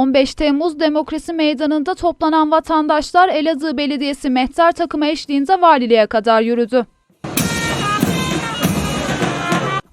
15 Temmuz Demokrasi Meydanı'nda toplanan vatandaşlar Elazığ Belediyesi mehter takımı eşliğinde valiliğe kadar yürüdü.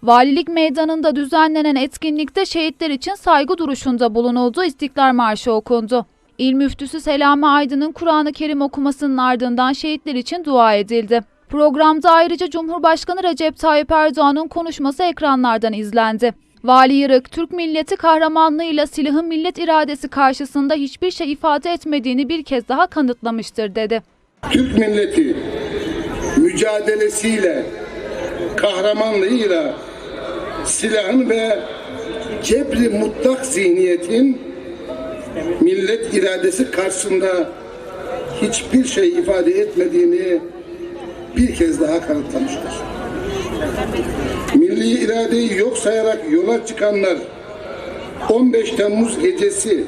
Valilik Meydanı'nda düzenlenen etkinlikte şehitler için saygı duruşunda bulunuldu, İstiklal Marşı okundu. İl Müftüsü Selami Aydın'ın Kur'an-ı Kerim okumasının ardından şehitler için dua edildi. Programda ayrıca Cumhurbaşkanı Recep Tayyip Erdoğan'ın konuşması ekranlardan izlendi. Vali Yırık, Türk milleti kahramanlığıyla silahın millet iradesi karşısında hiçbir şey ifade etmediğini bir kez daha kanıtlamıştır dedi. Türk milleti mücadelesiyle, kahramanlığıyla silahın ve cebri mutlak zihniyetin millet iradesi karşısında hiçbir şey ifade etmediğini bir kez daha kanıtlamıştır. Milli iradeyi yok sayarak yola çıkanlar 15 Temmuz gecesi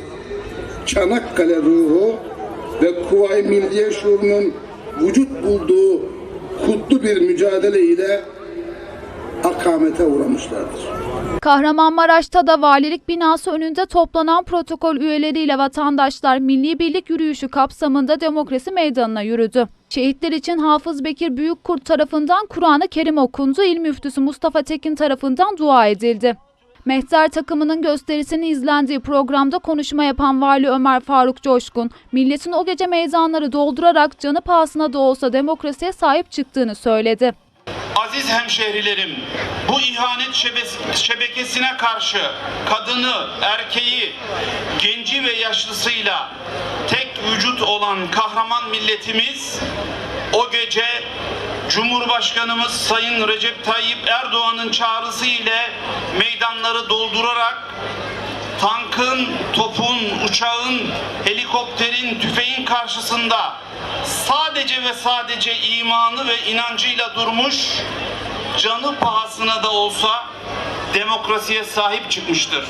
Çanakkale ruhu ve Kuvayi Milliye şuurunun vücut bulduğu kutlu bir mücadele ile akamete uğramışlardır. Kahramanmaraş'ta da valilik binası önünde toplanan protokol üyeleriyle vatandaşlar Milli Birlik Yürüyüşü kapsamında demokrasi meydanına yürüdü. Şehitler için Hafız Bekir Büyükkurt tarafından Kur'an-ı Kerim okundu, İl Müftüsü Mustafa Tekin tarafından dua edildi. Mehter takımının gösterisinin izlendiği programda konuşma yapan Vali Ömer Faruk Coşkun, milletin o gece meydanları doldurarak canı pahasına da olsa demokrasiye sahip çıktığını söyledi. Aziz hemşehrilerim, bu ihanet şebe- şebekesine karşı kadını, erkeği, genci ve yaşlısıyla tek vücut olan kahraman milletimiz o gece Cumhurbaşkanımız Sayın Recep Tayyip Erdoğan'ın çağrısı ile meydanları doldurarak tankın, topun, uçağın, helikopterin, tüfeğin karşısında sadece ve sadece imanı ve inancıyla durmuş, canı pahasına da olsa demokrasiye sahip çıkmıştır.